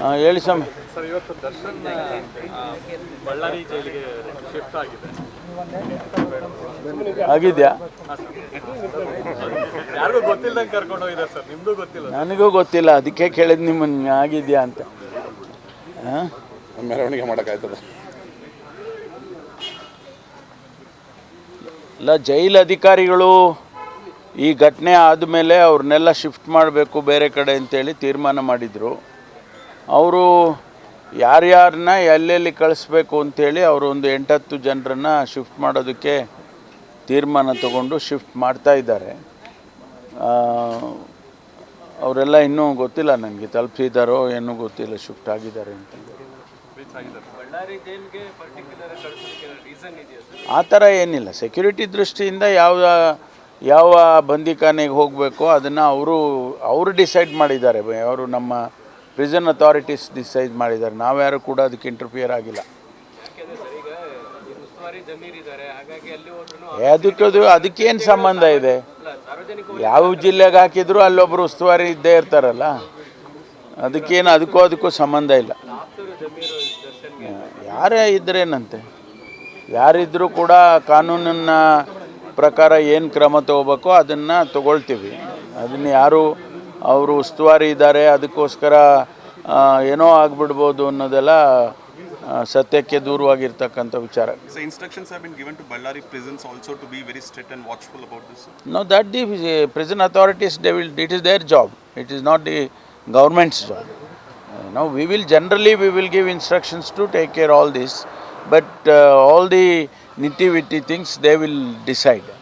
ಹಾಂ ಹೇಳಿ ಸ್ವಾಮಿ. ಸರ್ ಇವತ್ತು ದರ್ಶನ್ ಬಳ್ಳಾರಿ ಜೈಲಿಗೆ ಶಿಫ್ಟ್ ಆಗಿದೆ. ಆಗಿದೆಯಾ? ಯಾರಿಗೂ ಗೊತ್ತಿಲ್ಲದಂಗೆ ಕರ್ಕೊಂಡು ಹೋಗಿದೆ ಸರ್. ನಿಮ್ದು ಗೊತ್ತಿಲ್ಲ ನನಗೂ ಗೊತ್ತಿಲ್ಲ. ಅದಕ್ಕೆ ಕೇಳಿದ್ ನಿಮ್ಮನ್ನ ಆಗಿದ್ಯಾ ಅಂತ. ಮೆರವಣಿಗೆ ಮಾಡೋಕ್ಕಾಯ್ತದೆ. ಇಲ್ಲ ಜೈಲ್ ಅಧಿಕಾರಿಗಳು ಈ ಘಟನೆ ಆದಮೇಲೆ ಅವ್ರನ್ನೆಲ್ಲ ಶಿಫ್ಟ್ ಮಾಡಬೇಕು ಬೇರೆ ಕಡೆ ಅಂತೇಳಿ ತೀರ್ಮಾನ ಮಾಡಿದರು. ಅವರು ಯಾರ್ಯಾರನ್ನ ಎಲ್ಲೆಲ್ಲಿ ಕಳಿಸ್ಬೇಕು ಅಂಥೇಳಿ ಅವರು ಒಂದು ಎಂಟತ್ತು ಜನರನ್ನು ಶಿಫ್ಟ್ ಮಾಡೋದಕ್ಕೆ ತೀರ್ಮಾನ ತಗೊಂಡು ಶಿಫ್ಟ್ ಮಾಡ್ತಾ ಇದ್ದಾರೆ. ಅವರೆಲ್ಲ ಇನ್ನೂ ಗೊತ್ತಿಲ್ಲ ನನಗೆ ತಲುಪಿಸಿದಾರೋ ಏನೂ ಗೊತ್ತಿಲ್ಲ ಶಿಫ್ಟ್ ಆಗಿದ್ದಾರೆ ಅಂತ. ಆ ಥರ ಏನಿಲ್ಲ. ಸೆಕ್ಯೂರಿಟಿ ದೃಷ್ಟಿಯಿಂದ ಯಾವ ಯಾವ ಬಂದಿಖಾನೆಗೆ ಹೋಗಬೇಕು ಅದನ್ನು ಅವರು ಅವರು ಡಿಸೈಡ್ ಮಾಡಿದ್ದಾರೆ. ಅವರು ನಮ್ಮ ಪ್ರಿಸನ್ ಅಥಾರಿಟೀಸ್ ಡಿಸೈಡ್ ಮಾಡಿದ್ದಾರೆ. ನಾವ್ಯಾರು ಕೂಡ ಅದಕ್ಕೆ ಇಂಟರ್ಫಿಯರ್ ಆಗಿಲ್ಲ. ಅದಕ್ಕದು ಅದಕ್ಕೇನು ಸಂಬಂಧ ಇದೆ? ಯಾವ ಜಿಲ್ಲೆಗೆ ಹಾಕಿದ್ರು ಅಲ್ಲೊಬ್ಬರು ಉಸ್ತುವಾರಿ ಇದ್ದೇ ಇರ್ತಾರಲ್ಲ? ಅದಕ್ಕೇನು ಅದಕ್ಕೂ ಅದಕ್ಕೂ ಸಂಬಂಧ ಇಲ್ಲ. ಯಾರೇ ಇದ್ರೇನಂತೆ ಯಾರಿದ್ರೂ ಕೂಡ ಕಾನೂನನ್ನ ಪ್ರಕಾರ ಏನು ಕ್ರಮ ತಗೋಬೇಕೋ ಅದನ್ನು ತಗೊಳ್ತೀವಿ. ಅದನ್ನು ಯಾರು ಅವರು ಉಸ್ತುವಾರಿ ಇದ್ದಾರೆ ಅದಕ್ಕೋಸ್ಕರ ಏನೋ ಆಗ್ಬಿಡ್ಬೋದು ಅನ್ನೋದೆಲ್ಲ ಸತ್ಯಕ್ಕೆ ದೂರವಾಗಿರ್ತಕ್ಕಂಥ ವಿಚಾರ. No that the been authorities to will it is their job it is not the government's job No, we will generally we will give instructions to take care all this but all the government's job. Things they will will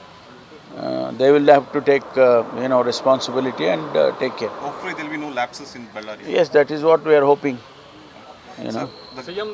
they will decide. They will have to take, uh, you know, responsibility and uh, take care. Hopefully there will be no lapses in Ballari. Yes, that is what we are hoping. You know. CM